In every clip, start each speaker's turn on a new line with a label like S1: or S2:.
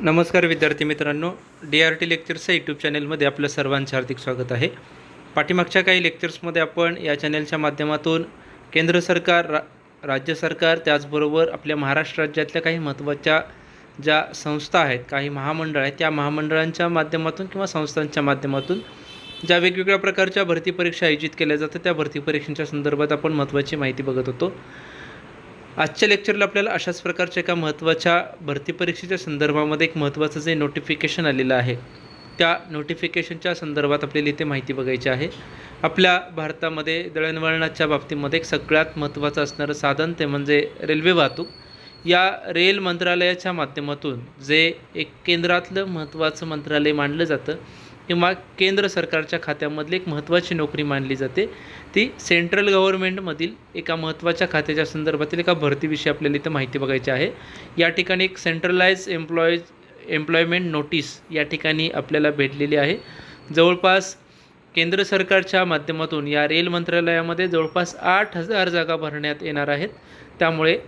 S1: नमस्कार विद्यार्थी मित्रांनो डी आर टी लेक्चर्सच्या यूट्यूब चॅनेलमध्ये आपलं सर्वांचे हार्दिक स्वागत आहे. पाठीमागच्या काही लेक्चर्समध्ये आपण या चॅनेलच्या माध्यमातून केंद्र सरकार रा राज्य सरकार त्याचबरोबर आपल्या महाराष्ट्र राज्यातल्या काही महत्त्वाच्या ज्या संस्था आहेत काही महामंडळ आहेत त्या महामंडळांच्या माध्यमातून किंवा संस्थांच्या माध्यमातून ज्या वेगवेगळ्या प्रकारच्या भरती परीक्षा आयोजित केल्या जातात त्या भरती परीक्षांच्या संदर्भात आपण महत्त्वाची माहिती बघत होतो. आजच्या लेक्चरला आपल्याला अशाच प्रकारच्या एका महत्त्वाच्या भरती परीक्षेच्या संदर्भामध्ये एक महत्त्वाचं जे नोटिफिकेशन आलेलं आहे त्या नोटिफिकेशनच्या संदर्भात आपल्याला इथे माहिती बघायची आहे. आपल्या भारतामध्ये दळणवळणाच्या बाबतीमध्ये एक सगळ्यात महत्त्वाचं असणारं साधन ते म्हणजे रेल्वे वाहतूक. या रेल मंत्रालयाच्या माध्यमातून जे एक केंद्रातलं महत्त्वाचं मंत्रालय मानलं जातं किंवा केंद्र सरकारच्या खात्यामधली एक महत्त्वाची नोकरी मानली जाते. ती सेंट्रल गव्हर्नमेंटमधील एका महत्त्वाच्या खात्याच्या संदर्भातील एका भरतीविषयी आपल्याला इथं माहिती बघायची आहे. या ठिकाणी एक सेंट्रलाइज एम्प्लॉईज एम्प्लॉयमेंट नोटीस या ठिकाणी आपल्याला भेटलेली आहे. जवळपास केंद्र सरकारच्या माध्यमातून या रेल मंत्रालयामध्ये जवळपास आठ हजार जागा भरण्यात येणार आहेत. त्यामुळे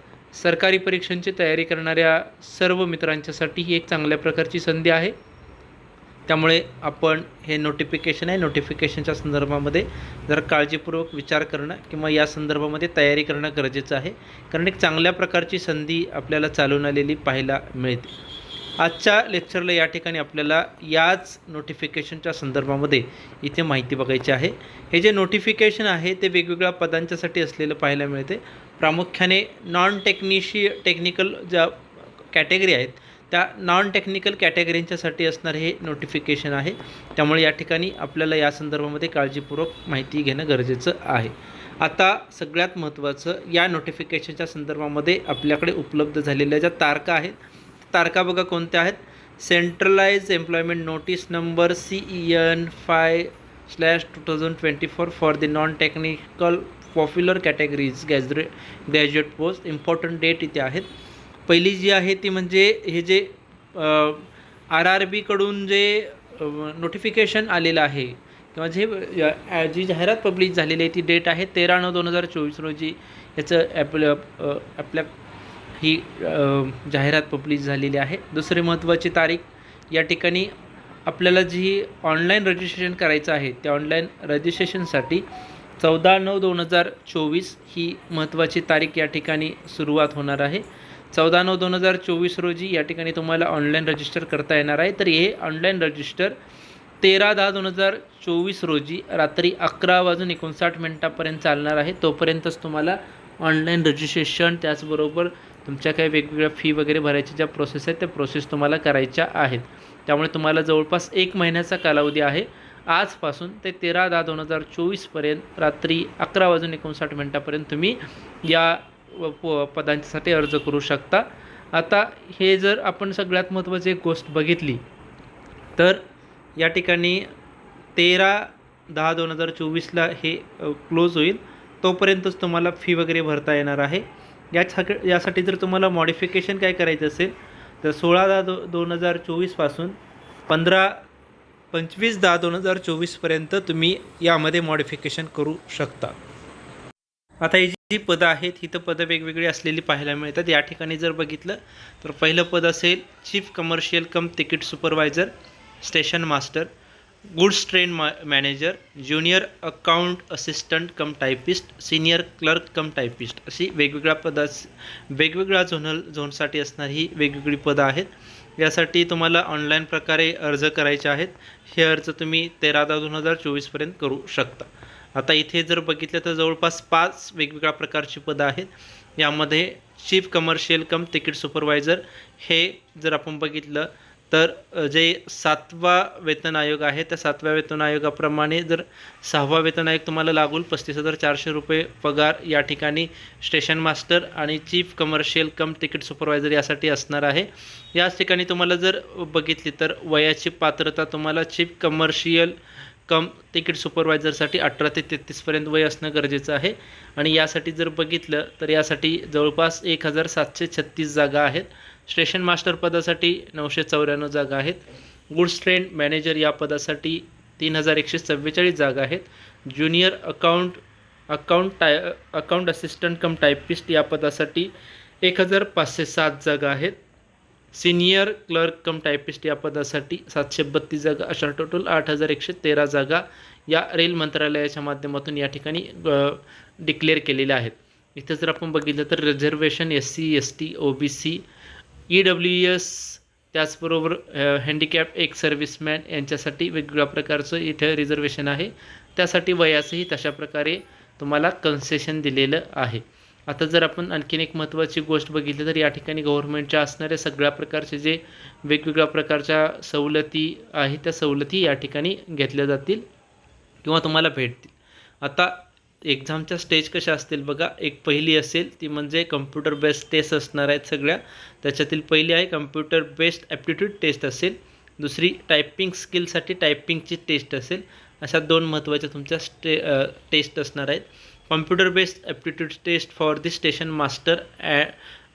S1: सरकारी परीक्षांची तयारी करणाऱ्या सर्व मित्रांच्यासाठी ही एक चांगल्या प्रकारची संधी आहे. त्यामुळे आपण हे नोटिफिकेशन आहे. नोटिफिकेशनच्या संदर्भामध्ये जर काळजीपूर्वक विचार करणं किंवा या संदर्भामध्ये तयारी करणं गरजेचं आहे. कारण एक चांगल्या प्रकारची संधी आपल्याला चालून आलेली पाहायला मिळते. आजच्या लेक्चरला या ठिकाणी आपल्याला याच नोटिफिकेशनच्या संदर्भामध्ये इथे माहिती बघायची आहे. हे जे नोटिफिकेशन आहे ते वेगवेगळ्या पदांच्यासाठी असलेलं पाहायला मिळते. प्रामुख्याने नॉन टेक्निशी टेक्निकल ज्या कॅटेगरी आहेत त्या नॉन टेक्निकल कॅटेगरींच्यासाठी असणारे हे नोटिफिकेशन आहे. त्यामुळे या ठिकाणी आपल्याला या संदर्भामध्ये काळजीपूर्वक माहिती घेणं गरजेचं आहे. आता सगळ्यात महत्त्वाचं या नोटिफिकेशनच्या संदर्भामध्ये आपल्याकडे उपलब्ध झालेल्या ज्या तारखा आहेत तारखा बघा कोणत्या आहेत? Centralize employment notice number C E N five slash two thousand twenty four for the non technical popular categories गॅजरे graduate post important date इथे आहेत. पहिली जी आहे ती म्हणजे हे जे आर आर बीकडून जे नोटिफिकेशन आलेलं आहे किंवा जे जी जाहिरात पब्लिश झालेली आहे ती डेट आहे तेरा नऊ दोन हजार चोवीस रोजी. याचं ॲपल आपल्या ही जाहिरात पब्लिश झालेली आहे. दुसरी महत्त्वाची तारीख या ठिकाणी आपल्याला जी ऑनलाईन रजिस्ट्रेशन करायचं आहे त्या ऑनलाईन रजिस्ट्रेशनसाठी चौदा नऊ दोन हजार चोवीस ही महत्त्वाची तारीख या ठिकाणी सुरुवात होणार आहे. चौदा नऊ दोन हजार चोवीस रोजी या ठिकाणी तुम्हाला ऑनलाईन रजिस्टर करता येणार आहे. तर हे ऑनलाईन रजिस्टर तेरा दहा दोन हजार चोवीस रोजी रात्री अकरा वाजून एकोणसाठ मिनटापर्यंत चालणार आहे. तोपर्यंतच तुम्हाला ऑनलाईन रजिस्ट्रेशन त्याचबरोबर तुमच्या काही वेगवेगळ्या फी वगैरे भरायच्या ज्या प्रोसेस आहेत त्या प्रोसेस तुम्हाला करायच्या आहेत. त्यामुळे तुम्हाला जवळपास एक महिन्याचा कालावधी आहे. आजपासून ते तेरा दहा दोन हजार चोवीसपर्यंत रात्री अकरा वाजून एकोणसाठ मिनटापर्यंत तुम्ही या प पदांसाठी अर्ज करू शकता. आता हे जर आपण सगळ्यात महत्त्वाची एक गोष्ट बघितली तर या ठिकाणी तेरा दहा दोन हजार चोवीसला हे क्लोज होईल. तोपर्यंतच तुम्हाला फी वगैरे भरता येणार आहे. या सग यासाठी जर तुम्हाला मॉडिफिकेशन काय करायचं असेल तर सोळा दहा दो दोन हजार चोवीसपासून पंधरा पंचवीस दहा दोन हजार चोवीसपर्यंत तुम्ही यामध्ये मॉडिफिकेशन करू शकता. आता ही जी पदं आहेत ही पदं वेगवेगळी असलेली पाहायला मिळतात. या ठिकाणी जर बघितलं तर पहिलं पद असेल chief commercial cum ticket supervisor station master goods train मा manager junior account assistant cum typist senior clerk cum typist अशी वेगवेगळ्या पदा वेगवेगळ्या झोनल झोनसाठी असणारी ही वेगवेगळी पदं आहेत. यासाठी तुम्हाला ऑनलाईन प्रकारे अर्ज करायचे आहेत. हे अर्ज तुम्ही तेरा दहा दोन हजार चोवीसपर्यंत करू शकता. आता इथे जर बघितलं तर जवळपास पाच वेगवेगळ्या प्रकारची पदं आहेत. यामध्ये chief commercial cum ticket supervisor हे जर आपण बघितलं तर जे सातवा वेतन आयोग आहे त्या सातव्या वेतन आयोगाप्रमाणे जर सहावा वेतन आयोग तुम्हाला लागूल पस्तीस हजार चारशे रुपये पगार या ठिकाणी स्टेशन मास्टर आणि chief commercial cum ticket supervisor यासाठी असणार आहे. याच ठिकाणी तुम्हाला जर बघितली तर वयाची पात्रता तुम्हाला चीफ कमर्शियल कम तिकीट सुपरवायझरसाठी अठरा ते तेहतीसपर्यंत वय असणं गरजेचं आहे. आणि यासाठी जर बघितलं तर यासाठी जवळपास एक हजार सातशे छत्तीस जागा आहेत. स्टेशन मास्टर पदासाठी नऊशे चौऱ्याण्णव जागा आहेत. गुड्स ट्रेन मॅनेजर या पदासाठी तीन हजार एकशे चव्वेचाळीस जागा आहेत. ज्युनियर अकाउंट अकाउंट टाय अकाउंट असिस्टंट कम टायपिस्ट या पदासाठी एक हजार पाचशे सात जागा आहेत. सिनियर क्लर्क कम टायपिस्ट या पदासाठी सातशे बत्तीस जागा अशा टोटल आठ हजार एकशे तेरा जागा या रेल मंत्रालयाच्या माध्यमातून या ठिकाणी डिक्लेअर केलेल्या आहेत. इथं जर आपण बघितलं तर reservation S C S T O B C E W S त्याचबरोबर हँडिकॅप एक सर्व्हिसमॅन यांच्यासाठी वेगवेगळ्या प्रकारचं इथं रिझर्वेशन आहे. त्यासाठी वयाचंही तशा प्रकारे तुम्हाला कन्सेशन दिलेलं आहे. आता जर आपण आणखीन एक महत्त्वाची गोष्ट बघितली तर या ठिकाणी गव्हर्नमेंटच्या असणाऱ्या सगळ्या प्रकारचे जे वेगवेगळ्या प्रकारच्या सवलती आहेत त्या सवलती या ठिकाणी घेतल्या जातील किंवा तुम्हाला भेटतील. आता एक्झामच्या स्टेज कशा असतील बघा एक पहिली असेल ती म्हणजे कम्प्युटर बेस्ड टेस्ट असणार आहेत सगळ्या. त्याच्यातील पहिली आहे कम्प्युटर बेस्ड ॲप्टिट्यूड टेस्ट असेल. दुसरी टायपिंग स्किलसाठी टायपिंगची टेस्ट असेल. अशा दोन महत्त्वाच्या तुमच्या स्टे टेस्ट असणार आहेत. Computer based aptitude test for the station master ॲ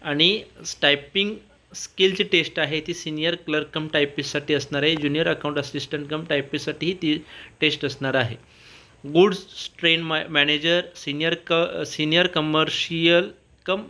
S1: आणि टायपिंग स्किलची टेस्ट आहे. ती सिनियर क्लर्क कम टायपिस्टसाठी असणार आहे. ज्युनियर अकाउंट असिस्टंट कम टायपिस्टसाठीही ती टेस्ट असणार आहे. गुड्स ट्रेन मॅ मॅनेजर सिनियर क senior commercial cum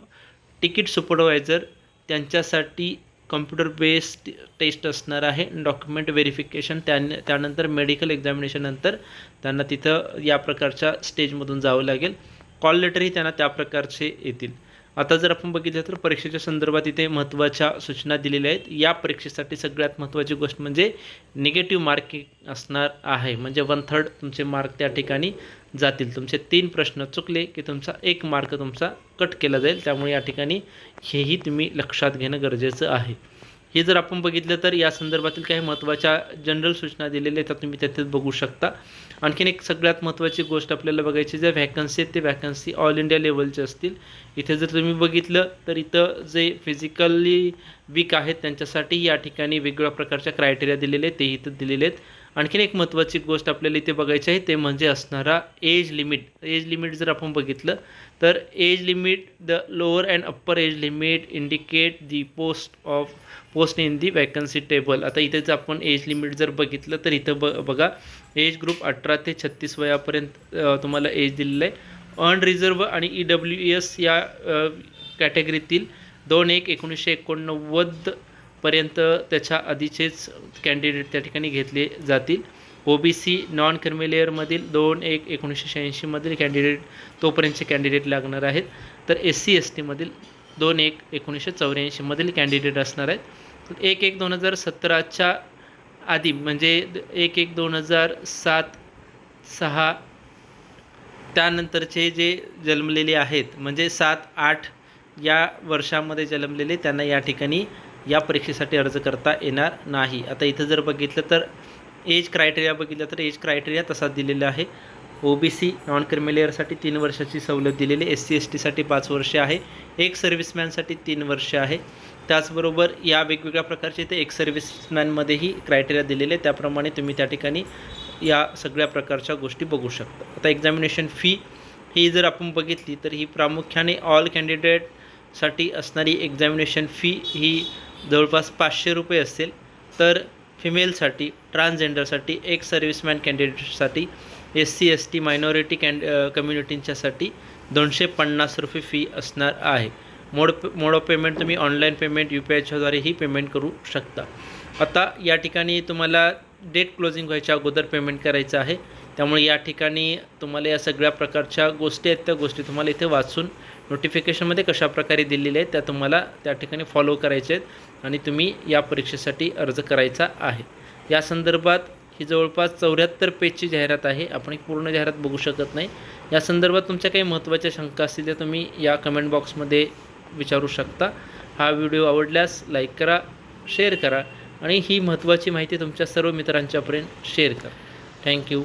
S1: ticket supervisor त्यांच्यासाठी कम्प्युटर बेस्ड टेस्ट असणार आहे. डॉक्युमेंट व्हेरिफिकेशन त्यान त्यानंतर मेडिकल एक्झामिनेशननंतर त्यांना तिथं या प्रकारच्या स्टेजमधून जावं लागेल. कॉल लेटरही त्यांना त्या प्रकारचे येतील. आता जर आपण बघितलं तर परीक्षेच्या संदर्भात इथे महत्त्वाच्या सूचना दिलेल्या आहेत. या परीक्षेसाठी सगळ्यात महत्त्वाची गोष्ट म्हणजे निगेटिव्ह मार्किंग असणार आहे. म्हणजे वन थर्ड तुमचे मार्क त्या ठिकाणी जातील. तुमचे तीन प्रश्न चुकले की तुमचा एक मार्क तुमचा कट केला जाईल. त्यामुळे या ठिकाणी हेही तुम्ही लक्षात घेणं गरजेचं आहे. हे जर आपण बघितलं तर या संदर्भातील काही महत्त्वाच्या जनरल सूचना दिलेल्या आहेत त्या तुम्ही त्याच्यात बघू शकता. आणखीन एक सगळ्यात महत्त्वाची गोष्ट आपल्याला बघायची ज्या व्हॅकन्सी आहेत ते व्हॅकन्सी ऑल इंडिया लेवलचे असतील. इथे जर तुम्ही बघितलं तर इथं जे फिजिकली वीक आहेत त्यांच्यासाठी या ठिकाणी वेगवेगळ्या प्रकारच्या क्रायटेरिया दिलेले आहेत ते इथं दिलेले आहेत. आणखीन एक महत्त्वाची गोष्ट आपल्याला इथे बघायची आहे ते म्हणजे असणारा एज लिमिट एज लिमिट जर आपण बघितलं तर age limit the lower and upper age limit indicate the post of post in the vacancy table आता इथे जर आपण एज लिमिट जर बघितलं तर इथं ब बघा एज ग्रुप अठरा ते छत्तीस वयापर्यंत तुम्हाला एज दिलेलं आहे. अन रिझर्व आणि ई डब्ल्यू एस या कॅटेगरीतील दोन एक एकोणीसशे एकोणनव्वद पर्यंत त्याच्या आधीचेच कॅन्डिडेट त्या ठिकाणी घेतले जातील. ओ बी सी नॉन क्रिमिलेअरमधील दोन एक एकोणीसशे शहाऐंशीमधील कॅन्डिडेट तोपर्यंतचे कॅन्डिडेट लागणार आहेत. तर एस सी एस टीमधील दोन एक एकोणीसशे चौऱ्याऐंशीमधील कॅन्डिडेट असणार आहेत. तर एक एक दोन हजार सतराच्या आधी म्हणजे एक एक दोन हजार सात सहा त्यानंतरचे जे जन्मलेले आहेत म्हणजे सात आठ या वर्षामध्ये जन्मलेले त्यांना या ठिकाणी या परीक्षेसाठी अर्ज करता येणार नाही. आता इथं जर बघितलं तर एज क्रायटेरिया बघितलं तर एज क्रायटेरिया तसा दिलेला आहे. ओ बी सी नॉन क्रिमिलेअरसाठी तीन वर्षाची सवलत दिलेली एस सी एस टीसाठी पाच वर्षे आहे. एक सर्व्हिसमॅनसाठी तीन वर्षे आहे. त्याचबरोबर या वेगवेगळ्या प्रकारचे ते एक सर्व्हिसमॅनमध्येही क्रायटेरिया दिलेले त्याप्रमाणे तुम्ही त्या ठिकाणी या सगळ्या प्रकारच्या गोष्टी बघू शकता. आता एक्झामिनेशन फी ही जर आपण बघितली तर ही प्रामुख्याने ऑल कॅन्डिडेटसाठी असणारी एक्झामिनेशन फी ही जवळपास पाचशे रुपये असेल तर फिमेलसाठी ट्रान्सजेंडरसाठी एक serviceman कॅन्डिडेटसाठी S C S T minority kind कम्युनिटींच्यासाठी दोनशे पन्नास रुपये फी असणार आहे. मोड मोड ऑफ पेमेंट तुम्ही ऑनलाईन पेमेंट यू पी आयच्याद्वारेही पेमेंट करू शकता. आता या ठिकाणी तुम्हाला डेट क्लोजिंग व्हायच्या अगोदर पेमेंट करायचं आहे. त्यामुळे या ठिकाणी तुम्हाला या सगळ्या प्रकारच्या गोष्टी आहेत त्या गोष्टी तुम्हाला इथे वाचून नोटिफिकेशनमध्ये कशा प्रकारे दिलेल्या आहेत त्या तुम्हाला त्या ठिकाणी फॉलो करायच्या आहेत आणि तुम्ही या परीक्षेसाठी अर्ज करायचा आहे. या संदर्भात ही जवळपास चौऱ्याहत्तर पेजची जाहिरात आहे. आपण एक पूर्ण जाहिरात बघू शकत नाही. या संदर्भात तुमच्या काही महत्त्वाच्या शंका असतील त्या तुम्ही या कमेंट बॉक्समध्ये विचारू शकता. हा व्हिडिओ आवडल्यास लाईक करा शेअर करा आणि ही महत्त्वाची माहिती तुमच्या सर्व मित्रांच्यापर्यंत शेअर करा. थँक्यू